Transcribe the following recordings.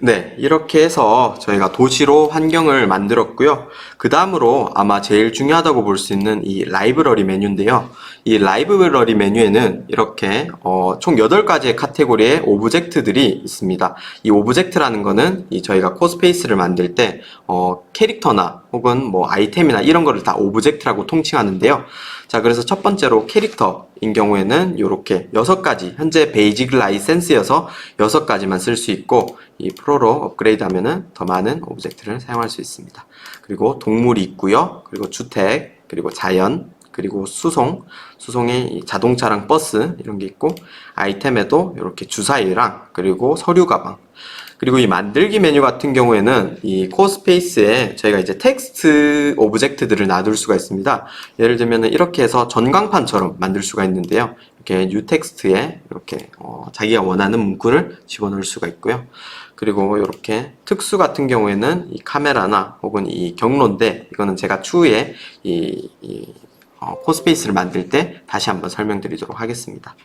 네, 이렇게 해서 저희가 도시로 환경을 만들었고요. 그 다음으로 아마 제일 중요하다고 볼 수 있는 이 라이브러리 메뉴인데요. 이 라이브러리 메뉴에는 이렇게 어, 총 8가지의 카테고리의 오브젝트들이 있습니다. 이 오브젝트라는 거는 이 저희가 코스페이스를 만들 때 어, 캐릭터나 혹은 뭐 아이템이나 이런 거를 다 오브젝트라고 통칭하는데요. 자, 그래서 첫 번째로 캐릭터인 경우에는 이렇게 6가지, 현재 베이직 라이센스여서 6가지만 쓸 수 있고 이 프로로 업그레이드 하면은 더 많은 오브젝트를 사용할 수 있습니다. 그리고 동물이 있고요. 그리고 주택, 그리고 자연, 그리고 수송, 수송에 이 자동차랑 버스 이런 게 있고 아이템에도 이렇게 주사위랑 그리고 서류 가방 그리고 이 만들기 메뉴 같은 경우에는 이 코스페이스에 저희가 이제 텍스트 오브젝트들을 놔둘 수가 있습니다. 예를 들면 이렇게 해서 전광판처럼 만들 수가 있는데요. 이렇게 뉴 텍스트에 이렇게 어, 자기가 원하는 문구를 집어넣을 수가 있고요. 그리고 이렇게 특수 같은 경우에는 이 카메라나 혹은 이 경로인데 이거는 제가 추후에 이, 이 어, 코스페이스를 만들 때 다시 한번 설명드리도록 하겠습니다.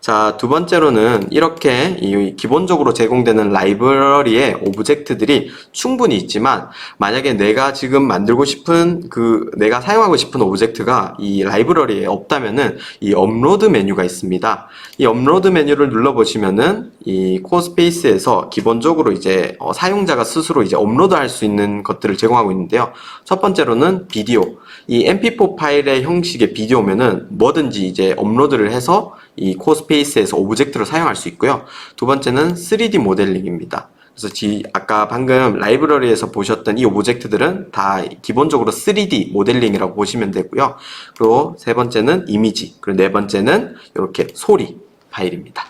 자, 두 번째로는 이렇게 이 기본적으로 제공되는 라이브러리의 오브젝트들이 충분히 있지만 만약에 내가 지금 만들고 싶은 그 내가 사용하고 싶은 오브젝트가 이 라이브러리에 없다면은 이 업로드 메뉴가 있습니다. 이 업로드 메뉴를 눌러 보시면은 이 코스페이스에서 기본적으로 이제 어, 사용자가 스스로 이제 업로드할 수 있는 것들을 제공하고 있는데요. 첫 번째로는 비디오. 이 mp4 파일의 형 식의 비디오면은 뭐든지 이제 업로드를 해서 이 코스페이스에서 오브젝트를 사용할 수 있고요. 두 번째는 3D 모델링입니다. 그래서 지, 아까 방금 라이브러리에서 보셨던 이 오브젝트들은 다 기본적으로 3D 모델링이라고 보시면 되고요. 그리고 세 번째는 이미지, 그리고 네 번째는 이렇게 소리 파일입니다.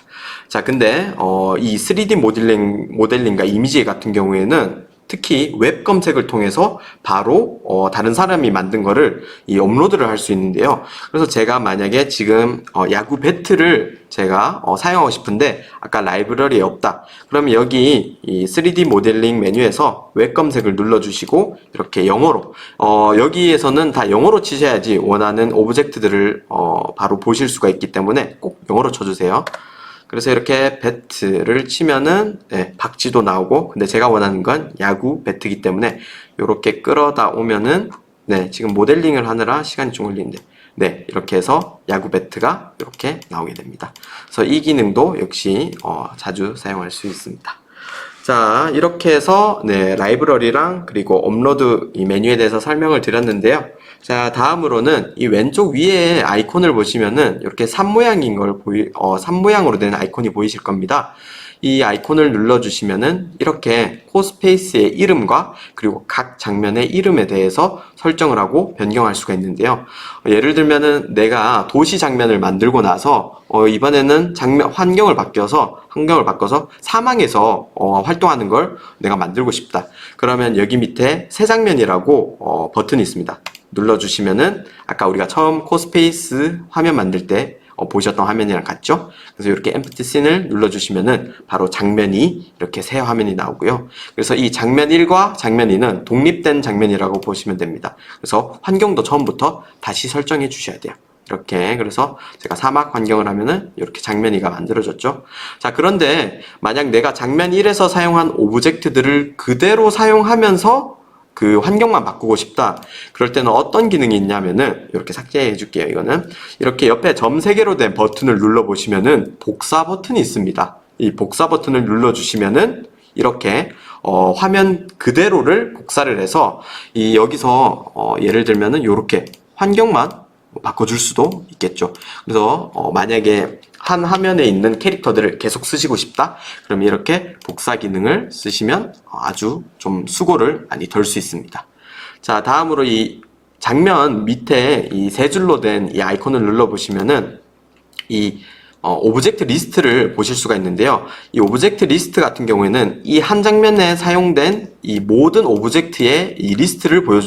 자, 근데 어, 이 3D 모델링, 모델링과 이미지 같은 경우에는 특히 웹 검색을 통해서 바로 어, 다른 사람이 만든 거를 이 업로드를 할 수 있는데요. 그래서 제가 만약에 지금 어, 야구 배트를 제가 어, 사용하고 싶은데 아까 라이브러리에 없다. 그러면 여기 이 3D 모델링 메뉴에서 웹 검색을 눌러주시고 이렇게 영어로 어, 여기에서는 다 영어로 치셔야지 원하는 오브젝트들을 어, 바로 보실 수가 있기 때문에 꼭 영어로 쳐주세요. 그래서 이렇게 배트를 치면은 네, 박쥐도 나오고 근데 제가 원하는 건 야구 배트이기 때문에 이렇게 끌어다 오면은 네 지금 모델링을 하느라 시간이 좀 걸리는데 네 이렇게 해서 야구 배트가 이렇게 나오게 됩니다. 그래서 이 기능도 역시 어, 자주 사용할 수 있습니다. 자 이렇게 해서 네 라이브러리랑 그리고 업로드 이 메뉴에 대해서 설명을 드렸는데요. 자, 다음으로는 이 왼쪽 위에 아이콘을 보시면은 이렇게 산 모양인 걸 보이, 어, 산 모양으로 된 아이콘이 보이실 겁니다. 이 아이콘을 눌러주시면은 이렇게 코스페이스의 이름과 그리고 각 장면의 이름에 대해서 설정을 하고 변경할 수가 있는데요. 어, 예를 들면은 내가 도시 장면을 만들고 나서 어, 이번에는 장면 환경을 바뀌어서 환경을 바꿔서 사망에서 어, 활동하는 걸 내가 만들고 싶다. 그러면 여기 밑에 새 장면이라고 어, 버튼이 있습니다. 눌러주시면은 아까 우리가 처음 코스페이스 화면 만들 때 어, 보셨던 화면이랑 같죠? 그래서 이렇게 empty scene을 눌러주시면은 바로 장면이 이렇게 새 화면이 나오고요. 그래서 이 장면 1과 장면 2는 독립된 장면이라고 보시면 됩니다. 그래서 환경도 처음부터 다시 설정해 주셔야 돼요. 이렇게 그래서 제가 사막 환경을 하면은 이렇게 장면 2가 만들어졌죠. 자 그런데 만약 내가 장면 1에서 사용한 오브젝트들을 그대로 사용하면서 그 환경만 바꾸고 싶다. 그럴 때는 어떤 기능이 있냐면은 이렇게 삭제해 줄게요. 이거는 이렇게 옆에 점 3개로 된 버튼을 눌러 보시면은 복사 버튼이 있습니다. 이 복사 버튼을 눌러 주시면은 이렇게 어, 화면 그대로를 복사를 해서 이 여기서 어, 예를 들면은 이렇게 환경만 바꿔줄 수도 있겠죠. 그래서 어, 만약에 한 화면에 있는 캐릭터들을 계속 쓰시고 싶다? 그럼 이렇게 복사 기능을 쓰시면 아주 좀 수고를 많이 덜 수 있습니다. 자, 다음으로 이 장면 밑에 이 세 줄로 된 이 아이콘을 눌러 보시면은 이 어, 오브젝트 리스트를 보실 수가 있는데요. 이 오브젝트 리스트 같은 경우에는 이 한 장면에 사용된 이 모든 오브젝트의 이 리스트를 보여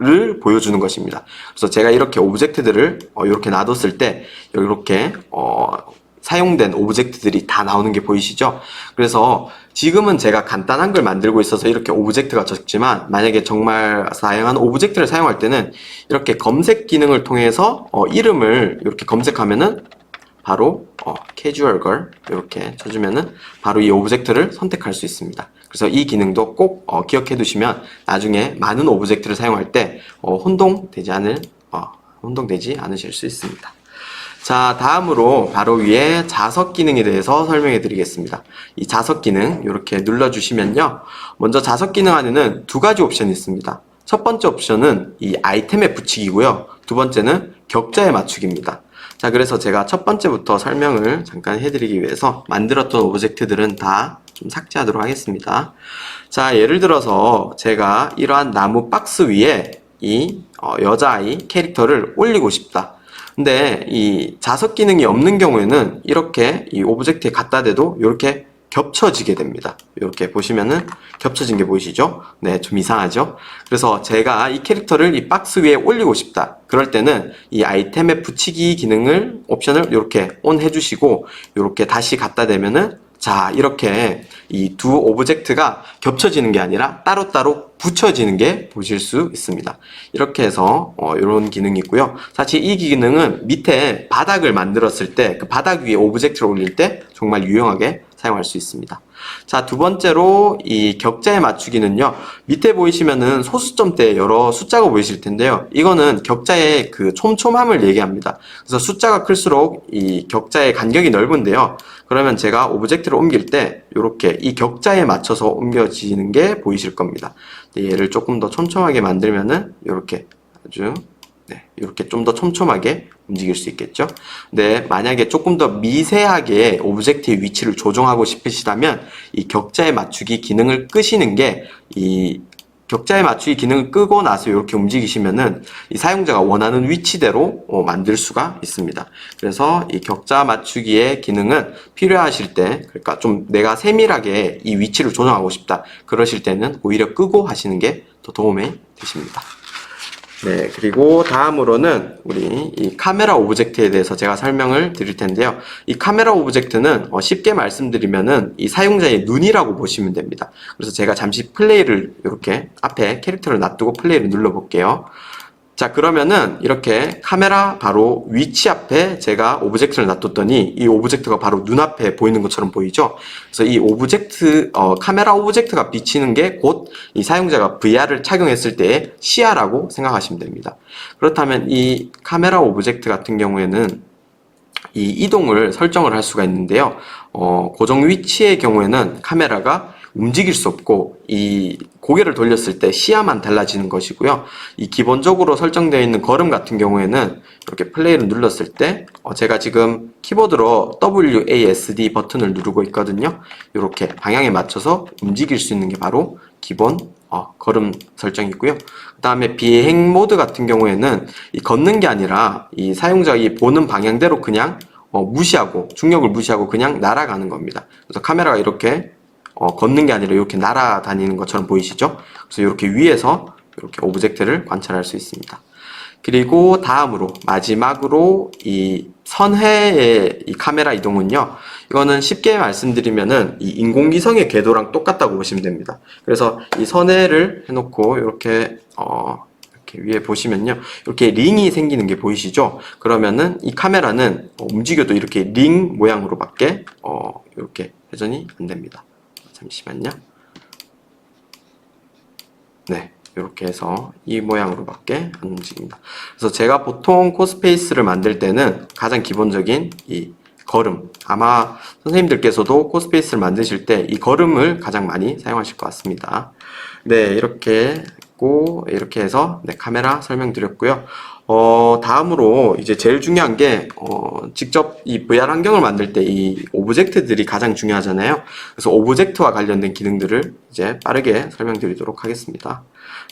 를 보여주는 것입니다. 그래서 제가 이렇게 오브젝트들을 어, 이렇게 놔뒀을 때 이렇게 어, 사용된 오브젝트들이 다 나오는 게 보이시죠? 그래서 지금은 제가 간단한 걸 만들고 있어서 이렇게 오브젝트가 적지만 만약에 정말 다양한 오브젝트를 사용할 때는 이렇게 검색 기능을 통해서 어, 이름을 이렇게 검색하면은 바로 어, 캐주얼 걸 이렇게 쳐주면은 바로 이 오브젝트를 선택할 수 있습니다. 그래서 이 기능도 꼭 어, 기억해 두시면 나중에 많은 오브젝트를 사용할 때 어, 혼동되지 않을 어, 혼동되지 않으실 수 있습니다. 자, 다음으로 바로 위에 자석 기능에 대해서 설명해 드리겠습니다. 이 자석 기능 이렇게 눌러 주시면요. 먼저 자석 기능 안에는 두 가지 옵션이 있습니다. 첫 번째 옵션은 이 아이템에 붙이기고요. 두 번째는 격자에 맞추기입니다. 자, 그래서 제가 첫 번째부터 설명을 잠깐 해드리기 위해서 만들었던 오브젝트들은 다 좀 삭제하도록 하겠습니다. 자, 예를 들어서 제가 이러한 나무 박스 위에 이 어, 여자아이 캐릭터를 올리고 싶다. 근데 이 자석 기능이 없는 경우에는 이렇게 이 오브젝트에 갖다 대도 이렇게 겹쳐지게 됩니다. 이렇게 보시면은 겹쳐진 게 보이시죠? 네, 좀 이상하죠? 그래서 제가 이 캐릭터를 이 박스 위에 올리고 싶다. 그럴 때는 이 아이템에 붙이기 기능을 옵션을 이렇게 온 해주시고 이렇게 다시 갖다 대면은 자 이렇게 이 두 오브젝트가 겹쳐지는 게 아니라 따로따로 붙여지는 게 보실 수 있습니다. 이렇게 해서 어, 이런 기능이 있고요. 사실 이 기능은 밑에 바닥을 만들었을 때 그 바닥 위에 오브젝트를 올릴 때 정말 유용하게 사용할 수 있습니다. 자, 두 번째로 이 격자에 맞추기는요. 밑에 보이시면은 소수점대 여러 숫자가 보이실 텐데요. 이거는 격자의 그 촘촘함을 얘기합니다. 그래서 숫자가 클수록 이 격자의 간격이 넓은데요. 그러면 제가 오브젝트를 옮길 때 이렇게 이 격자에 맞춰서 옮겨지는 게 보이실 겁니다. 근데 얘를 조금 더 촘촘하게 만들면은 이렇게 아주 네, 이렇게 좀 더 촘촘하게 움직일 수 있겠죠. 근데 만약에 조금 더 미세하게 오브젝트의 위치를 조정하고 싶으시다면 이 격자에 맞추기 기능을 끄시는 게 이 격자에 맞추기 기능을 끄고 나서 이렇게 움직이시면은 이 사용자가 원하는 위치대로 어, 만들 수가 있습니다. 그래서 이 격자 맞추기의 기능은 필요하실 때, 그러니까 좀 내가 세밀하게 이 위치를 조정하고 싶다. 그러실 때는 오히려 끄고 하시는 게 더 도움이 되십니다. 네, 그리고 다음으로는 우리 이 카메라 오브젝트에 대해서 제가 설명을 드릴 텐데요. 이 카메라 오브젝트는 어, 쉽게 말씀드리면은 이 사용자의 눈이라고 보시면 됩니다. 그래서 제가 잠시 플레이를 이렇게 앞에 캐릭터를 놔두고 플레이를 눌러 볼게요. 자, 그러면은 이렇게 카메라 바로 위치 앞에 제가 오브젝트를 놔뒀더니 이 오브젝트가 바로 눈앞에 보이는 것처럼 보이죠? 그래서 이 오브젝트, 어, 카메라 오브젝트가 비치는 게 곧 이 사용자가 VR을 착용했을 때의 시야라고 생각하시면 됩니다. 그렇다면 이 카메라 오브젝트 같은 경우에는 이 이동을 설정을 할 수가 있는데요. 어, 고정 위치의 경우에는 카메라가 움직일 수 없고 이 고개를 돌렸을 때 시야만 달라지는 것이고요. 이 기본적으로 설정되어 있는 걸음 같은 경우에는 이렇게 플레이를 눌렀을 때 어, 제가 지금 키보드로 WASD 버튼을 누르고 있거든요. 이렇게 방향에 맞춰서 움직일 수 있는 게 바로 기본 어, 걸음 설정이고요. 그 다음에 비행 모드 같은 경우에는 이 걷는 게 아니라 이 사용자가 이 보는 방향대로 그냥 어, 무시하고 중력을 무시하고 그냥 날아가는 겁니다. 그래서 카메라가 이렇게 어, 걷는 게 아니라 이렇게 날아다니는 것처럼 보이시죠? 그래서 이렇게 위에서 이렇게 오브젝트를 관찰할 수 있습니다. 그리고 다음으로 마지막으로 이 선회의 이 카메라 이동은요. 이거는 쉽게 말씀드리면은 이 인공위성의 궤도랑 똑같다고 보시면 됩니다. 그래서 이 선회를 해놓고 이렇게 어 이렇게 위에 보시면요. 이렇게 링이 생기는 게 보이시죠? 그러면은 이 카메라는 어, 움직여도 이렇게 링 모양으로밖에 어 이렇게 회전이 안 됩니다. 잠시만요. 네. 이렇게 해서 이 모양으로 밖에 안 움직입니다. 그래서 제가 보통 코스페이스를 만들 때는 가장 기본적인 이 걸음 아마 선생님들께서도 코스페이스를 만드실 때 이 걸음을 가장 많이 사용하실 것 같습니다. 네 이렇게 했고 이렇게 해서 네, 카메라 설명드렸고요. 어, 다음으로 이제 제일 중요한 게 어, 직접 이 VR 환경을 만들 때 이 오브젝트들이 가장 중요하잖아요. 그래서 오브젝트와 관련된 기능들을 이제 빠르게 설명드리도록 하겠습니다.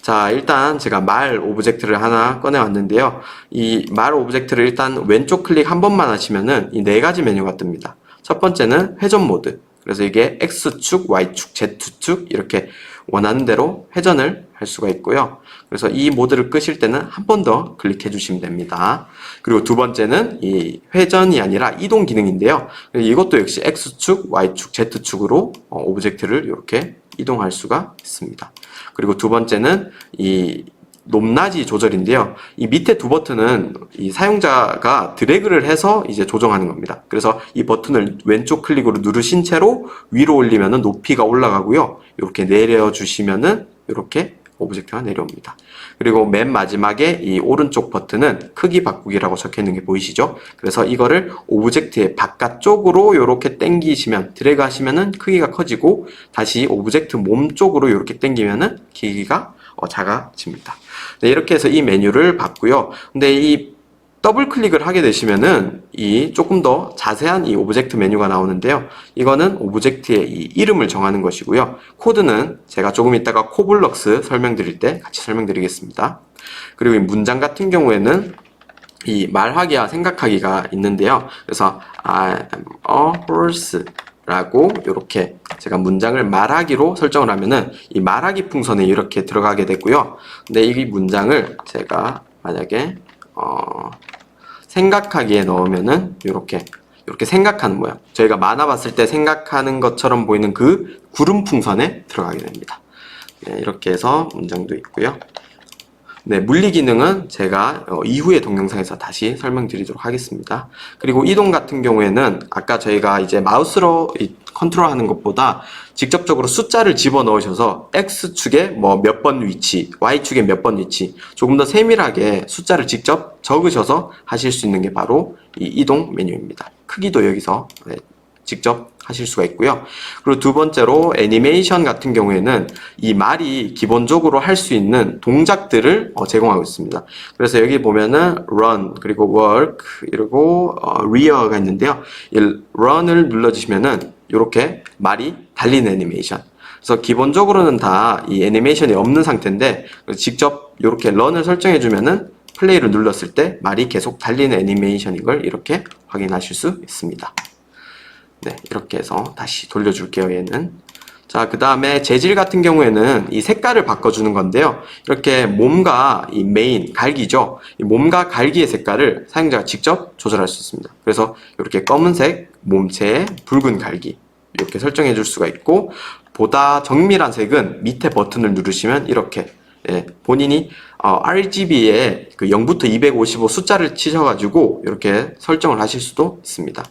자, 일단 제가 말 오브젝트를 하나 꺼내 왔는데요. 이 말 오브젝트를 일단 왼쪽 클릭 한 번만 하시면은 이 네 가지 메뉴가 뜹니다. 첫 번째는 회전 모드. 그래서 이게 X축, Y축, Z축 이렇게 원하는 대로 회전을 할 수가 있고요. 그래서 이 모드를 끄실 때는 한 번 더 클릭해 주시면 됩니다. 그리고 두 번째는 이 회전이 아니라 이동 기능인데요. 이것도 역시 X축, Y축, Z축으로 어, 오브젝트를 이렇게 이동할 수가 있습니다. 그리고 두 번째는 이 높낮이 조절인데요. 이 밑에 두 버튼은 이 사용자가 드래그를 해서 이제 조정하는 겁니다. 그래서 이 버튼을 왼쪽 클릭으로 누르신 채로 위로 올리면은 높이가 올라가고요. 이렇게 내려 주시면은 이렇게 오브젝트가 내려옵니다. 그리고 맨 마지막에 이 오른쪽 버튼은 크기 바꾸기라고 적혀 있는 게 보이시죠? 그래서 이거를 오브젝트의 바깥쪽으로 이렇게 당기시면 드래그 하시면은 크기가 커지고 다시 오브젝트 몸 쪽으로 이렇게 당기면은 어, 작아집니다. 네, 이렇게 해서 이 메뉴를 봤고요. 근데 이 더블 클릭을 하게 되시면은 이 조금 더 자세한 이 오브젝트 메뉴가 나오는데요. 이거는 오브젝트의 이 이름을 정하는 것이고요. 코드는 제가 조금 이따가 코블럭스 설명드릴 때 같이 설명드리겠습니다. 그리고 이 문장 같은 경우에는 이 말하기와 생각하기가 있는데요. 그래서 I am a horse 라고 이렇게 제가 문장을 말하기로 설정을 하면은 이 말하기 풍선에 이렇게 들어가게 되고요. 근데 이 문장을 제가 만약에 어 생각하기에 넣으면은 이렇게 이렇게 생각하는 모양. 저희가 만화 봤을 때 생각하는 것처럼 보이는 그 구름 풍선에 들어가게 됩니다. 네, 이렇게 해서 문장도 있고요. 네, 물리 기능은 제가 어, 이후의 동영상에서 다시 설명드리도록 하겠습니다. 그리고 이동 같은 경우에는 아까 저희가 이제 마우스로 이 컨트롤하는 것보다 직접적으로 숫자를 집어 넣으셔서 X축에 뭐 몇 번 위치, Y축에 몇 번 위치, 조금 더 세밀하게 숫자를 직접 적으셔서 하실 수 있는 게 바로 이 이동 메뉴입니다. 크기도 여기서 네, 직접 하실 수가 있고요. 그리고 두 번째로 애니메이션 같은 경우에는 이 말이 기본적으로 할 수 있는 동작들을 어, 제공하고 있습니다. 그래서 여기 보면은 run 그리고 work 그리고 어, rear가 있는데요. 이 run을 눌러주시면은 이렇게 말이 달리는 애니메이션. 그래서 기본적으로는 다 이 애니메이션이 없는 상태인데 직접 이렇게 run을 설정해 주면은 플레이를 눌렀을 때 말이 계속 달리는 애니메이션인 걸 이렇게 확인하실 수 있습니다. 네, 이렇게 해서 다시 돌려줄게요, 얘는. 자, 그 다음에 재질 같은 경우에는 이 색깔을 바꿔주는 건데요. 이렇게 몸과 이 메인, 갈기죠. 이 몸과 갈기의 색깔을 사용자가 직접 조절할 수 있습니다. 그래서 이렇게 검은색, 몸체에 붉은 갈기. 이렇게 설정해 줄 수가 있고, 보다 정밀한 색은 밑에 버튼을 누르시면 이렇게 예, 본인이 어, RGB에 그 0부터 255 숫자를 치셔가지고 이렇게 설정을 하실 수도 있습니다.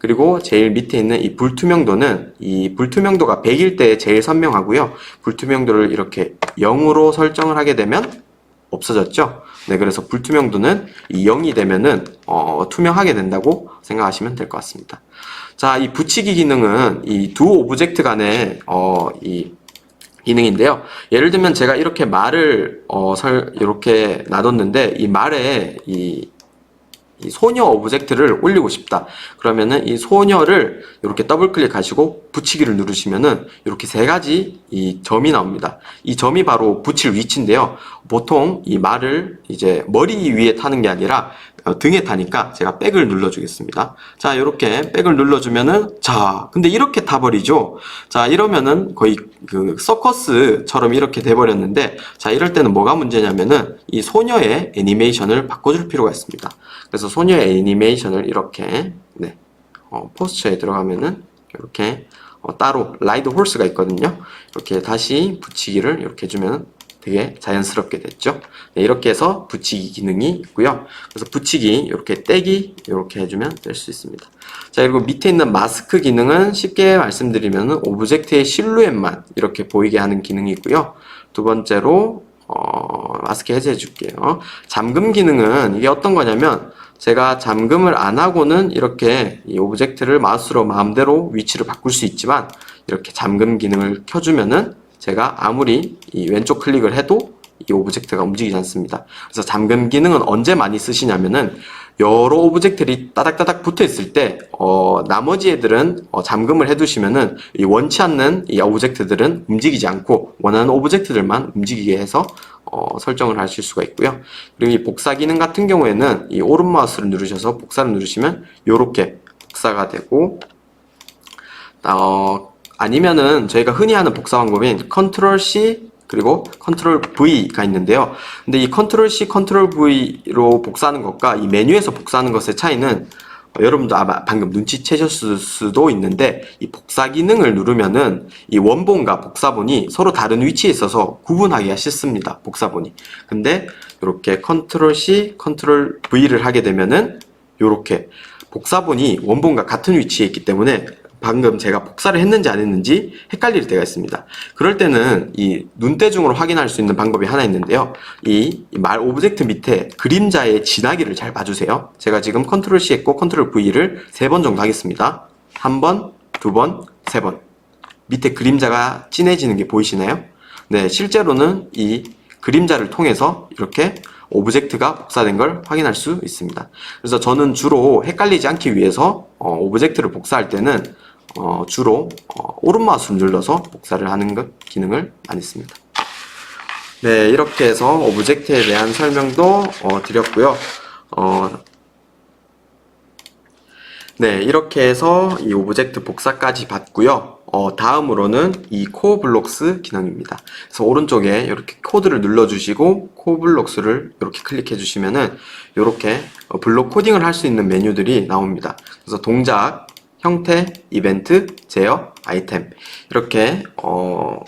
그리고 제일 밑에 있는 이 불투명도는 이 불투명도가 100일 때 제일 선명하고요. 불투명도를 이렇게 0으로 설정을 하게 되면 없어졌죠. 네, 그래서 불투명도는 이 0이 되면은 어, 투명하게 된다고 생각하시면 될 것 같습니다. 자, 이 붙이기 기능은 이 두 오브젝트 간의 어, 이 기능인데요. 예를 들면 제가 이렇게 말을 어, 설 이렇게 놔뒀는데 이 말에 이, 이 소녀 오브젝트를 올리고 싶다. 그러면은 이 소녀를 이렇게 더블 클릭하시고 붙이기를 누르시면은 이렇게 세 가지 이 점이 나옵니다. 이 점이 바로 붙일 위치인데요. 보통 이 말을 이제 머리 위에 타는 게 아니라 어, 등에 타니까 제가 백을 눌러주겠습니다. 자, 이렇게 백을 눌러주면은, 자, 근데 이렇게 타버리죠? 자, 이러면은 거의 그 서커스처럼 이렇게 돼버렸는데, 자, 이럴 때는 뭐가 문제냐면은 이 소녀의 애니메이션을 바꿔줄 필요가 있습니다. 그래서 소녀의 애니메이션을 이렇게, 네, 어, 포스처에 들어가면은 이렇게 어, 따로 라이드 홀스가 있거든요. 이렇게 다시 붙이기를 이렇게 해주면 되게 자연스럽게 됐죠. 네, 이렇게 해서 붙이기 기능이 있고요. 그래서 붙이기 이렇게 떼기 이렇게 해주면 될 수 있습니다. 자 그리고 밑에 있는 마스크 기능은 쉽게 말씀드리면 오브젝트의 실루엣만 이렇게 보이게 하는 기능이 있고요. 두 번째로 어, 마스크 해제해 줄게요. 잠금 기능은 이게 어떤 거냐면 제가 잠금을 안 하고는 이렇게 이 오브젝트를 마우스로 마음대로 위치를 바꿀 수 있지만 이렇게 잠금 기능을 켜주면은 제가 아무리 이 왼쪽 클릭을 해도 이 오브젝트가 움직이지 않습니다. 그래서 잠금 기능은 언제 많이 쓰시냐면은 여러 오브젝트들이 따닥따닥 붙어 있을 때, 어, 나머지 애들은 어, 잠금을 해두시면은 이 원치 않는 이 오브젝트들은 움직이지 않고 원하는 오브젝트들만 움직이게 해서 어, 설정을 하실 수가 있고요. 그리고 이 복사 기능 같은 경우에는 이 오른 마우스를 누르셔서 복사를 누르시면 이렇게 복사가 되고 어, 아니면은 저희가 흔히 하는 복사 방법인 컨트롤 C 그리고 컨트롤 V가 있는데요. 근데 이 컨트롤 C, 컨트롤 V로 복사하는 것과 이 메뉴에서 복사하는 것의 차이는 어, 여러분도 아마 방금 눈치채셨을 수도 있는데 이 복사 기능을 누르면은 이 원본과 복사본이 서로 다른 위치에 있어서 구분하기가 쉽습니다. 복사본이. 근데 이렇게 컨트롤 C, 컨트롤 V를 하게 되면은 이렇게 복사본이 원본과 같은 위치에 있기 때문에 방금 제가 복사를 했는지 안 했는지 헷갈릴 때가 있습니다. 그럴 때는 이 눈대중으로 확인할 수 있는 방법이 하나 있는데요. 이 말 오브젝트 밑에 그림자의 진하기를 잘 봐주세요. 제가 지금 컨트롤 C 했고 컨트롤 V를 세 번 정도 하겠습니다. 한 번, 두 번, 세 번. 밑에 그림자가 진해지는 게 보이시나요? 네, 실제로는 이 그림자를 통해서 이렇게 오브젝트가 복사된 걸 확인할 수 있습니다. 그래서 저는 주로 헷갈리지 않기 위해서 어, 오브젝트를 복사할 때는 어, 주로 어, 오른마우스 눌러서 복사를 하는 것 기능을 많이 씁니다. 네, 이렇게 해서 오브젝트에 대한 설명도 어, 드렸고요. 어, 네, 이렇게 해서 이 오브젝트 복사까지 봤고요. 어, 다음으로는 이 코어 블록스 기능입니다. 그래서 오른쪽에 이렇게 코드를 눌러주시고 코어 블록스를 이렇게 클릭해 주시면은 이렇게 어, 블록 코딩을 할 수 있는 메뉴들이 나옵니다. 그래서 동작, 형태, 이벤트, 제어, 아이템 이렇게 어,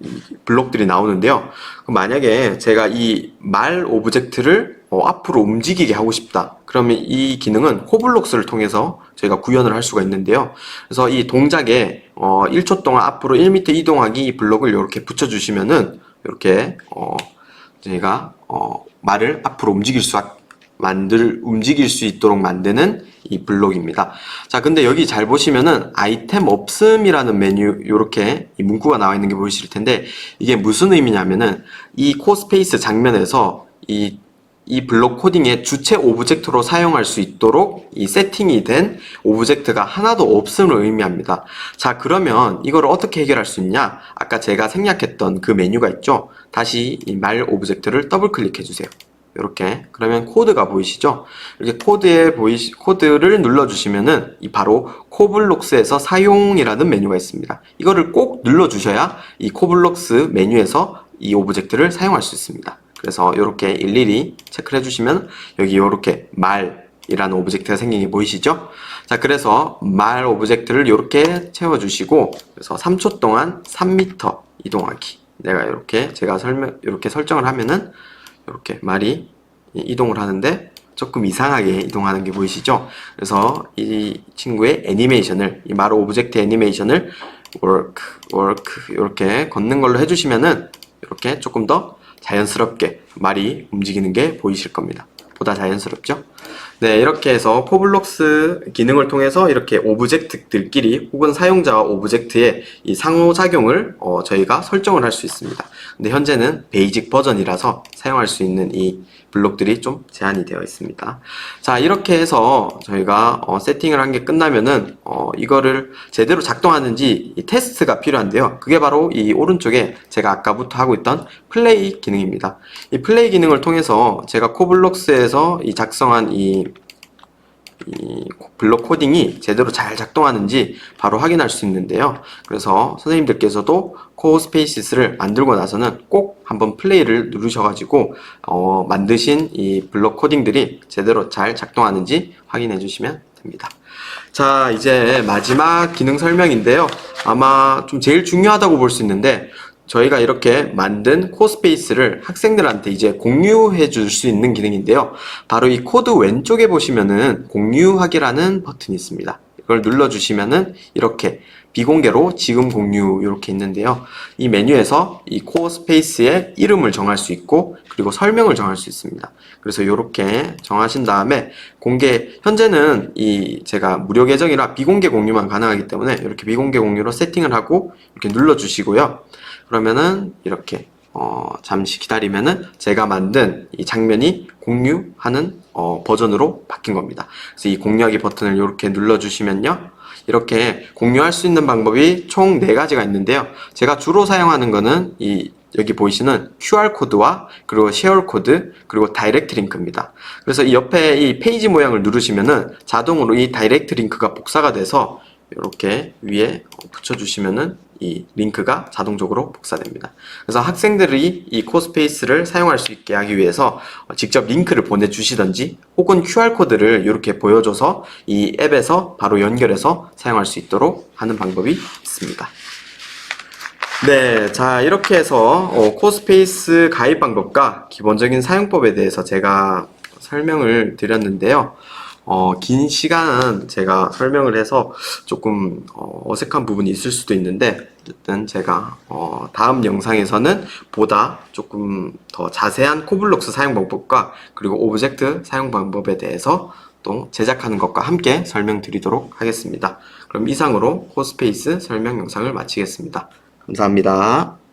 이 블록들이 나오는데요. 그럼 만약에 제가 이 말 오브젝트를 어, 앞으로 움직이게 하고 싶다. 그러면 이 기능은 호블록스를 통해서 저희가 구현을 할 수가 있는데요. 그래서 이 동작에 어, 1초 동안 앞으로 1m 이동하기 이 블록을 이렇게 붙여주시면은 이렇게 어, 저희가 어, 말을 앞으로 움직일 수 만들 움직일 수 있도록 만드는 이 블록입니다. 자, 근데 여기 잘 보시면은 아이템 없음이라는 메뉴 요렇게 이 문구가 나와 있는 게 보이실 텐데 이게 무슨 의미냐면은 이 코스페이스 장면에서 이이 블록 코딩의 주체 오브젝트로 사용할 수 있도록 이 세팅이 된 오브젝트가 하나도 없음을 의미합니다. 자, 그러면 이걸 어떻게 해결할 수 있냐? 아까 제가 생략했던 그 메뉴가 있죠? 다시 이 말 오브젝트를 더블 클릭해 주세요. 이렇게 그러면 코드가 보이시죠? 이렇게 코드에 보이시 코드를 눌러 주시면은 이 바로 코블록스에서 사용이라는 메뉴가 있습니다. 이거를 꼭 눌러 주셔야 이 코블록스 메뉴에서 이 오브젝트를 사용할 수 있습니다. 그래서 이렇게 일일이 체크를 해주시면 여기 이렇게 말 이라는 오브젝트가 생긴 게 보이시죠? 자, 그래서 말 오브젝트를 이렇게 채워주시고 그래서 3초 동안 3m 이동하기. 내가 이렇게 제가 설명 이렇게 설정을 하면은 이렇게 말이 이동을 하는데 조금 이상하게 이동하는 게 보이시죠? 그래서 이 친구의 애니메이션을 이말 오브젝트 애니메이션을 work, work 이렇게 걷는 걸로 해주시면은 이렇게 조금 더 자연스럽게 말이 움직이는 게 보이실 겁니다. 보다 자연스럽죠? 네, 이렇게 해서 코블록스 기능을 통해서 이렇게 오브젝트들끼리 혹은 사용자와 오브젝트의 이 상호작용을 어, 저희가 설정을 할 수 있습니다. 근데 현재는 베이직 버전이라서 사용할 수 있는 이 블록들이 좀 제한이 되어 있습니다. 자, 이렇게 해서 저희가 어, 세팅을 한 게 끝나면은 어, 이거를 제대로 작동하는지 이 테스트가 필요한데요. 그게 바로 이 오른쪽에 제가 아까부터 하고 있던 플레이 기능입니다. 이 플레이 기능을 통해서 제가 코블록스에서 이 작성한 이 이 블록 코딩이 제대로 잘 작동하는지 바로 확인할 수 있는데요. 그래서 선생님들께서도 코어 스페이시스를 만들고 나서는 꼭 한번 플레이를 누르셔가지고 어, 만드신 이 블록 코딩들이 제대로 잘 작동하는지 확인해 주시면 됩니다. 자, 이제 마지막 기능 설명인데요. 아마 좀 제일 중요하다고 볼 수 있는데 저희가 이렇게 만든 코스페이스를 학생들한테 이제 공유해 줄 수 있는 기능인데요. 바로 이 코드 왼쪽에 보시면은 공유하기라는 버튼이 있습니다. 이걸 눌러 주시면은 이렇게 비공개로 지금 공유 이렇게 있는데요. 이 메뉴에서 이 코어 스페이스의 이름을 정할 수 있고 그리고 설명을 정할 수 있습니다. 그래서 이렇게 정하신 다음에 공개 현재는 이 제가 무료 계정이라 비공개 공유만 가능하기 때문에 이렇게 비공개 공유로 세팅을 하고 이렇게 눌러 주시고요. 그러면은 이렇게 어, 잠시 기다리면은 제가 만든 이 장면이 공유하는 어, 버전으로 바뀐 겁니다. 그래서 이 공유하기 버튼을 이렇게 눌러주시면요. 이렇게 공유할 수 있는 방법이 총네 가지가 있는데요. 제가 주로 사용하는 거는 이 여기 보이시는 QR코드와 그리고 쉐어코드 그리고 다이렉트 링크입니다. 그래서 이 옆에 이 페이지 모양을 누르시면은 자동으로 이 다이렉트 링크가 복사가 돼서 이렇게 위에 붙여주시면은 이 링크가 자동적으로 복사됩니다. 그래서 학생들이 이 코스페이스를 사용할 수 있게 하기 위해서 어, 직접 링크를 보내주시던지 혹은 QR코드를 이렇게 보여줘서 이 앱에서 바로 연결해서 사용할 수 있도록 하는 방법이 있습니다. 네, 자 이렇게 해서 어, 코스페이스 가입 방법과 기본적인 사용법에 대해서 제가 설명을 드렸는데요. 어, 긴 시간은 제가 설명을 해서 조금 어, 어색한 부분이 있을 수도 있는데 어쨌든 제가 어, 다음 영상에서는 보다 조금 더 자세한 코블록스 사용 방법과 그리고 오브젝트 사용 방법에 대해서 또 제작하는 것과 함께 설명드리도록 하겠습니다. 그럼 이상으로 코스페이스 설명 영상을 마치겠습니다. 감사합니다.